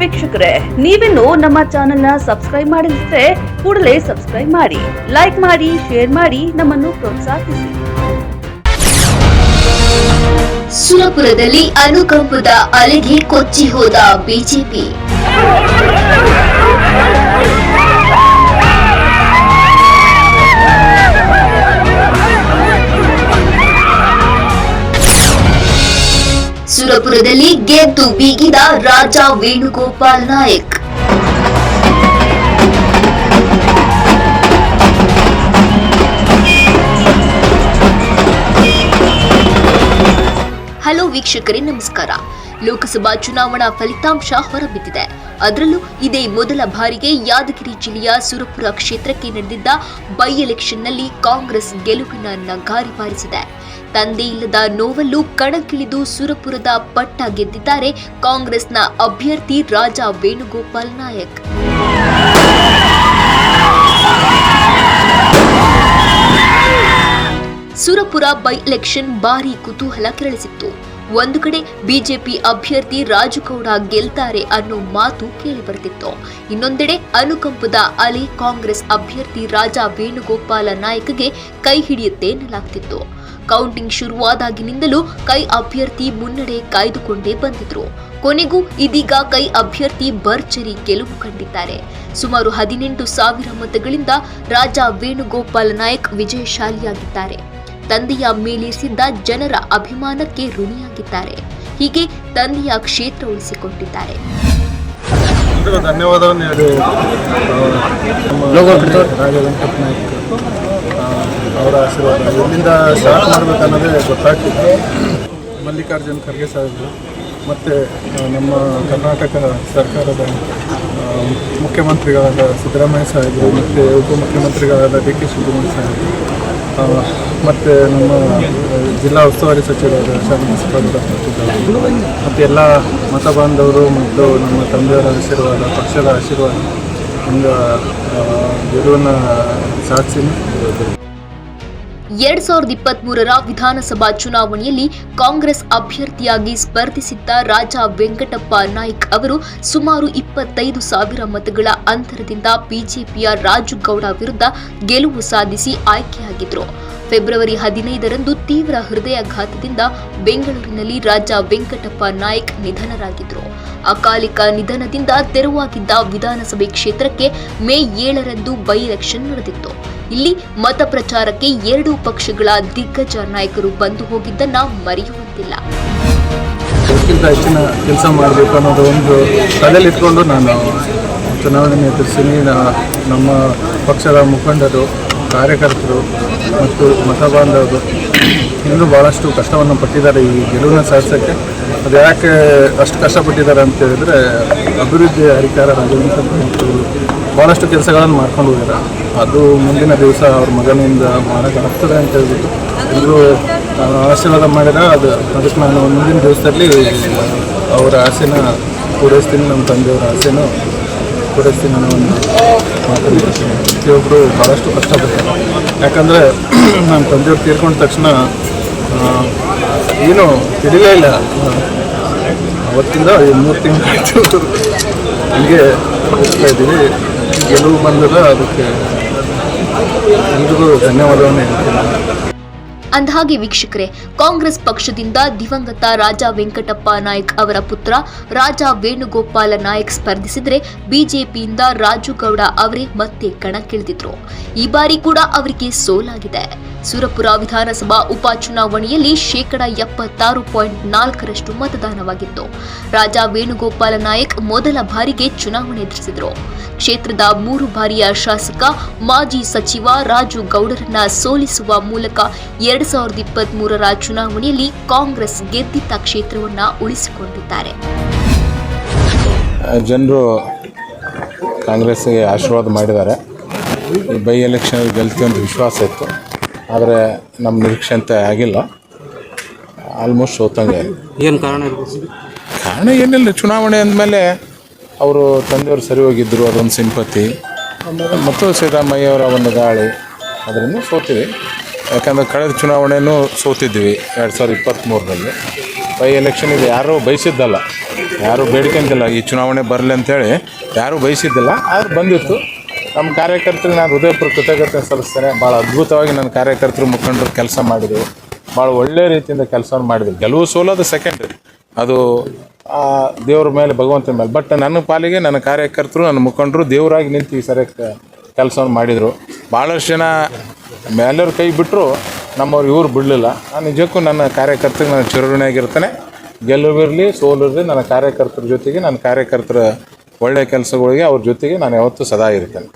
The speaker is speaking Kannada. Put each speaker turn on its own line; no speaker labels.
ವೀಕ್ಷಕರೇ, ನೀವಿನ್ನು ನಮ್ಮ ಚಾನೆಲ್ನ ಸಬ್ಸ್ಕ್ರೈಬ್ ಮಾಡಿದ್ರೆ ಕೂಡಲೇ ಸಬ್ಸ್ಕ್ರೈಬ್ ಮಾಡಿ, ಲೈಕ್ ಮಾಡಿ, ಶೇರ್ ಮಾಡಿ, ನಮ್ಮನ್ನು ಪ್ರೋತ್ಸಾಹಿಸಿ.
ಸುರಪುರದಲ್ಲಿ ಅನುಕಂಪದ ಅಲೆಗೆ ಕೊಚ್ಚಿ ಹೋದ ಬಿಜೆಪಿ. ಸುರಪುರದಲ್ಲಿ ಗೆದ್ದು ಬೀಗಿದ ರಾಜ ವೇಣುಗೋಪಾಲ್ ನಾಯಕ್. ವೀಕ್ಷಕರೇ, ನಮಸ್ಕಾರ. ಲೋಕಸಭಾ ಚುನಾವಣಾ ಫಲಿತಾಂಶ ಹೊರಬಿದ್ದಿದೆ. ಅದರಲ್ಲೂ ಇದೇ ಮೊದಲ ಬಾರಿಗೆ ಯಾದಗಿರಿ ಜಿಲ್ಲೆಯ ಸುರಪುರ ಕ್ಷೇತ್ರಕ್ಕೆ ನಡೆದಿದ್ದ ಬೈ ಎಲೆಕ್ಷನ್ನಲ್ಲಿ ಕಾಂಗ್ರೆಸ್ ಗೆಲುವಿನ ನಗಾರಿ ಬಾರಿಸಿದೆ. ತಂದೆ ಇಲ್ಲದ ನೋವಲ್ಲೂ ಕಣಕ್ಕಿಳಿದು ಸುರಪುರದ ಪಟ್ಟ ಗೆದ್ದಿದ್ದಾರೆ ಕಾಂಗ್ರೆಸ್ನ ಅಭ್ಯರ್ಥಿ ರಾಜಾ ವೇಣುಗೋಪಾಲ್ ನಾಯಕ್. ಸುರಪುರ ಬೈ ಎಲೆಕ್ಷನ್ ಭಾರಿ ಕುತೂಹಲ ಕೆರಳಿಸಿತ್ತು. ಒಂದು ಕಡೆ ಬಿಜೆಪಿ ಅಭ್ಯರ್ಥಿ ರಾಜುಗೌಡ ಗೆಲ್ತಾರೆ ಅನ್ನೋ ಮಾತು ಕೇಳಿಬರ್ತಿತ್ತು. ಇನ್ನೊಂದೆಡೆ ಅನುಕಂಪದ ಅಲೆ ಕಾಂಗ್ರೆಸ್ ಅಭ್ಯರ್ಥಿ ರಾಜಾ ವೇಣುಗೋಪಾಲ ನಾಯಕಗೆ ಕೈ ಹಿಡಿಯುತ್ತೆ ಎನ್ನಲಾಗ್ತಿತ್ತು ಕೌಂಟಿಂಗ್ ಶುರುವಾದಾಗಿನಿಂದಲೂ ಕೈ ಅಭ್ಯರ್ಥಿ ಮುನ್ನಡೆ ಕಾಯ್ದುಕೊಂಡೇ ಬಂದಿದ್ರು. ಕೊನೆಗೂ ಇದೀಗ ಕೈ ಅಭ್ಯರ್ಥಿ ಭರ್ಜರಿ ಗೆಲುವು ಕಂಡಿದ್ದಾರೆ. ಸುಮಾರು ಹದಿನೆಂಟು ಸಾವಿರ ಮತಗಳಿಂದ ರಾಜ ವೇಣುಗೋಪಾಲ ನಾಯಕ್ ವಿಜಯಶಾಲಿಯಾಗಿದ್ದಾರೆ. ತಂದೆಯ ಮೇಲಿರಿಸಿದ್ದ ಜನರ ಅಭಿಮಾನಕ್ಕೆ ಋಣಿಯಾಗಿದ್ದಾರೆ. ಹೀಗೆ ತಂದೆಯ ಕ್ಷೇತ್ರ ಉಳಿಸಿಕೊಂಡಿದ್ದಾರೆ.
ಧನ್ಯವಾದವನ್ನು ಅವರ ಆಶೀರ್ವಾದ. ಎಲ್ಲಿಂದ ಸ್ಟಾರ್ಟ್ ಮಾಡಬೇಕನ್ನೋದೇ ಗೊತ್ತಾಗ್ತಿತ್ತು ಮಲ್ಲಿಕಾರ್ಜುನ್ ಖರ್ಗೆ ಸಾಹೇಬರು ಮತ್ತು ನಮ್ಮ ಕರ್ನಾಟಕ ಸರ್ಕಾರದ ಮುಖ್ಯಮಂತ್ರಿಗಳಾದ ಸಿದ್ದರಾಮಯ್ಯ ಸಾಹೇಬರು ಮತ್ತು ಉಪಮುಖ್ಯಮಂತ್ರಿಗಳಾದ ಡಿ ಕೆ ಶಿವಕುಮಾರ್ ಸಾಹೇಬರು. ಮತ್ತು ನಮ್ಮ ಜಿಲ್ಲಾ ಉಸ್ತುವಾರಿ ಸಿದ್ದರಾಮಯ್ಯ ಮತ್ತು ಎಲ್ಲ ಮತ ಬಾಂಧವರು ಮತ್ತು ನಮ್ಮ ತಂದೆಯವರ ಆಶೀರ್ವಾದ, ಪಕ್ಷದ ಆಶೀರ್ವಾದ ಇಂದ ಗೆಲುವನ್ನು ಸಾಧಿಸಿ
ಎರಡ್ ಸಾವಿರದ ಇಪ್ಪತ್ತ್ ಮೂರರ ವಿಧಾನಸಭಾ ಚುನಾವಣೆಯಲ್ಲಿ ಕಾಂಗ್ರೆಸ್ ಅಭ್ಯರ್ಥಿಯಾಗಿ ಸ್ಪರ್ಧಿಸಿದ್ದ ರಾಜ ವೆಂಕಟಪ್ಪ ನಾಯ್ಕ್ ಅವರು ಸುಮಾರು ಇಪ್ಪತ್ತೈದು ಸಾವಿರ ಮತಗಳ ಅಂತರದಿಂದ ಬಿಜೆಪಿಯ ರಾಜುಗೌಡ ವಿರುದ್ಧ ಗೆಲುವು ಸಾಧಿಸಿ ಆಯ್ಕೆಯಾಗಿದ್ದರು ಫೆಬ್ರವರಿ ಹದಿನೈದರಂದು ತೀವ್ರ ಹೃದಯಾಘಾತದಿಂದ ಬೆಂಗಳೂರಿನಲ್ಲಿ ರಾಜ ವೆಂಕಟಪ್ಪ ನಾಯ್ಕ್ ನಿಧನರಾಗಿದ್ದರು ಅಕಾಲಿಕ ನಿಧನದಿಂದ ತೆರವಾಗಿದ್ದ ವಿಧಾನಸಭೆ ಕ್ಷೇತ್ರಕ್ಕೆ ಮೇ ಏಳರಂದು ಬೈ ಎಲೆಕ್ಷನ್ ನಡೆದಿತ್ತು. ಇಲ್ಲಿ ಮತ ಪ್ರಚಾರಕ್ಕೆ ಎರಡೂ ಪಕ್ಷಗಳ ದಿಗ್ಗಜ ನಾಯಕರು ಬಂದು ಹೋಗಿದ್ದನ್ನ ಮರೆಯುವಂತಿಲ್ಲ.
ಹೆಚ್ಚಿನ ಕೆಲಸ ಮಾಡಬೇಕು ಅನ್ನೋದು ಒಂದು ತಲೆಯಲ್ಲಿ ಇಟ್ಕೊಂಡು ನಾನು ಚುನಾವಣೆ ಎದುರಿಸಿನಿ ನಮ್ಮ ಪಕ್ಷದ ಮುಖಂಡರು, ಕಾರ್ಯಕರ್ತರು ಮತ್ತು ಮತ ಬಾಂಧವರು ಇನ್ನೂ ಭಾಳಷ್ಟು ಕಷ್ಟವನ್ನು ಪಟ್ಟಿದ್ದಾರೆ ಈ ಗೆಲುವಿನ ಸಾಧಿಸೋಕ್ಕೆ ಅದು ಯಾಕೆ ಅಷ್ಟು ಕಷ್ಟಪಟ್ಟಿದ್ದಾರೆ ಅಂತ ಹೇಳಿದ್ರೆ ಅಭಿವೃದ್ಧಿ ಅಧಿಕಾರ ರಾಜವಂತ ಭಾಳಷ್ಟು ಕೆಲಸಗಳನ್ನು ಮಾಡ್ಕೊಂಡು ಹೋಗ್ಯಾರ. ಅದು ಮುಂದಿನ ದಿವಸ ಅವ್ರ ಮಗನಿಂದ ಮಾಡೋಕ್ಕಾಗ್ತದೆ ಅಂತ ಹೇಳ್ಬಿಟ್ಟು. ಎಲ್ಲರೂ ಆಶೀರ್ವಾದ ಮಾಡಿದ, ಅದು ಅದಕ್ಕೆ ನಾನು ಮುಂದಿನ ದಿವಸದಲ್ಲಿ ಅವರ ಆಸೆನ ಪೂರೈಸ್ತೀನಿ, ನಮ್ಮ ತಂದೆಯವರ ಆಸೆನೂ ಪೂರೈಸ್ತೀನಿ ಅನ್ನೋ ಒಂದು ಮಾತನ್ನು ಪ್ರತಿಯೊಬ್ಬರು ಭಾಳಷ್ಟು ಕಷ್ಟಪಡ್ತಾರೆ. ಯಾಕಂದರೆ ನಮ್ಮ ತಂದೆಯವ್ರು ತೀರ್ಕೊಂಡ ತಕ್ಷಣ ಏನು ತಿಳಿಲೇ ಇಲ್ಲ. ಅವತ್ತಿಂದ ಮೂರು ತಿಂಗಳು ಹೀಗೆ ಹೋಗ್ತಾ ಇದ್ದೀವಿ. ಗೆಲುವು ಬಂದದ ಅದಕ್ಕೆ ಎಲ್ರಿಗೂ ಧನ್ಯವಾದವನ್ನು ಹೇಳ್ತೀನಿ.
ಅಂದಹಾಗೆ ವೀಕ್ಷಕರೇ, ಕಾಂಗ್ರೆಸ್ ಪಕ್ಷದಿಂದ ದಿವಂಗತ ರಾಜಾ ವೆಂಕಟಪ್ಪ ನಾಯಕ್ ಅವರ ಪುತ್ರ ರಾಜಾ ವೇಣುಗೋಪಾಲ ನಾಯಕ್ ಸ್ಪರ್ಧಿಸಿದ್ರೆ ಬಿಜೆಪಿಯಿಂದ ರಾಜುಗೌಡ ಅವರೇ ಮತ್ತೆ ಕಣಕ್ಕಿಳಿದಿದ್ರು. ಈ ಬಾರಿ ಕೂಡ ಅವರಿಗೆ ಸೋಲಾಗಿದೆ. ಸುರಪುರ ವಿಧಾನಸಭಾ ಉಪಚುನಾವಣೆಯಲ್ಲಿ ಶೇಕಡ ಎಪ್ಪತ್ತಾರು ಪಾಯಿಂಟ್ ನಾಲ್ಕರಷ್ಟು ಮತದಾನವಾಗಿತ್ತು. ರಾಜಾ ವೇಣುಗೋಪಾಲ ನಾಯಕ್ ಮೊದಲ ಬಾರಿಗೆ ಚುನಾವಣೆ ಎದುರಿಸಿದರು. ಕ್ಷೇತ್ರದ ಮೂರು ಬಾರಿಯ ಶಾಸಕ, ಮಾಜಿ ಸಚಿವ ರಾಜು ಗೌಡರನ್ನ ಸೋಲಿಸುವ ಮೂಲಕ ಎರಡ್ ಸಾವಿರದ ಇಪ್ಪತ್ತ್ ಮೂರರ ಚುನಾವಣೆಯಲ್ಲಿ ಕಾಂಗ್ರೆಸ್ ಗೆದ್ದಿದ್ದ ಕ್ಷೇತ್ರವನ್ನು ಉಳಿಸಿಕೊಂಡಿದ್ದಾರೆ.
ಜನರು ಕಾಂಗ್ರೆಸ್ಗೆ ಆಶೀರ್ವಾದ ಮಾಡಿದ್ದಾರೆ. ಈ ಬೈ ಎಲೆಕ್ಷನ್ ಗೆಲ್ತೀವಿ ಅಂತ ವಿಶ್ವಾಸ ಇತ್ತು. ಆದರೆ ನಮ್ಮ ನಿರೀಕ್ಷೆಂತೆ ಆಗಿಲ್ಲ. ಆಲ್ಮೋಸ್ಟ್ ಸೋತಂಗೆ.
ಏನು ಕಾರಣ
ಕಾರಣ ಏನಿಲ್ಲ. ಚುನಾವಣೆ ಅಂದಮೇಲೆ ಅವರು ತಂದೆಯವರು ಸರಿ ಹೋಗಿದ್ದರು ಅದೊಂದು ಸಿಂಪತಿ. ಮತ್ತು ಸಿದ್ದರಾಮಯ್ಯವರ ಒಂದು ಗಾಳಿ ಅದರಿಂದ ಸೋತೀವಿ. ಯಾಕಂದರೆ ಕಳೆದ ಚುನಾವಣೆಯೂ ಸೋತಿದ್ವಿ ಎರಡು ಸಾವಿರದ ಇಪ್ಪತ್ತ್ಮೂರರಲ್ಲಿ ಬೈ ಎಲೆಕ್ಷನ್ ಇದು ಯಾರೂ ಬಯಸಿದ್ದಲ್ಲ. ಯಾರೂ ಬೇಡ್ಕೊಂತಿಲ್ಲ ಈ ಚುನಾವಣೆ ಬರಲಿ ಅಂತೇಳಿ ಯಾರೂ ಬಯಸಿದ್ದಿಲ್ಲ, ಆದ್ರೆ ಬಂದಿತ್ತು. ನಮ್ಮ ಕಾರ್ಯಕರ್ತರು ನಾನು ಹೃದಯಪುರ ಕೃತಜ್ಞತೆ ಸಲ್ಲಿಸ್ತೇನೆ. ಭಾಳ ಅದ್ಭುತವಾಗಿ ನನ್ನ ಕಾರ್ಯಕರ್ತರು, ಮುಖಂಡರು ಕೆಲಸ ಮಾಡಿದರು. ಭಾಳ ಒಳ್ಳೆ ರೀತಿಯಿಂದ ಕೆಲಸ ಮಾಡಿದ್ರು. ಗೆಲುವು ಸೋಲೋದು ಸೆಕೆಂಡ್ ಅದು ದೇವ್ರ ಮೇಲೆ, ಭಗವಂತನ ಮೇಲೆ. ಬಟ್ ನನ್ನ ಪಾಲಿಗೆ ನನ್ನ ಕಾರ್ಯಕರ್ತರು, ನನ್ನ ಮುಖಂಡರು ದೇವರಾಗಿ ನಿಂತು ಈ ಸರಿಯಾಗಿ ಕೆಲಸವನ್ನು ಮಾಡಿದರು. ಭಾಳಷ್ಟು ಜನ ಮೇಲವ್ರ ಕೈ ಬಿಟ್ಟರು ನಮ್ಮವ್ರು ಇವ್ರು ಬಿಡಲಿಲ್ಲ. ನಾನು ನಿಜಕ್ಕೂ ನನ್ನ ಕಾರ್ಯಕರ್ತರಿಗೆ ನಾನು ಚಿರಋಣಿಯಾಗಿರ್ತೇನೆ ಗೆಲುವಿರಲಿ ಸೋಲಿರಲಿ ನನ್ನ ಕಾರ್ಯಕರ್ತರ ಜೊತೆಗೆ ನನ್ನ ಕಾರ್ಯಕರ್ತರ ಒಳ್ಳೆಯ ಕೆಲಸಗಳಿಗೆ ಅವ್ರ ಜೊತೆಗೆ ನಾನು ಯಾವತ್ತೂ ಸದಾ ಇರ್ತೇನೆ.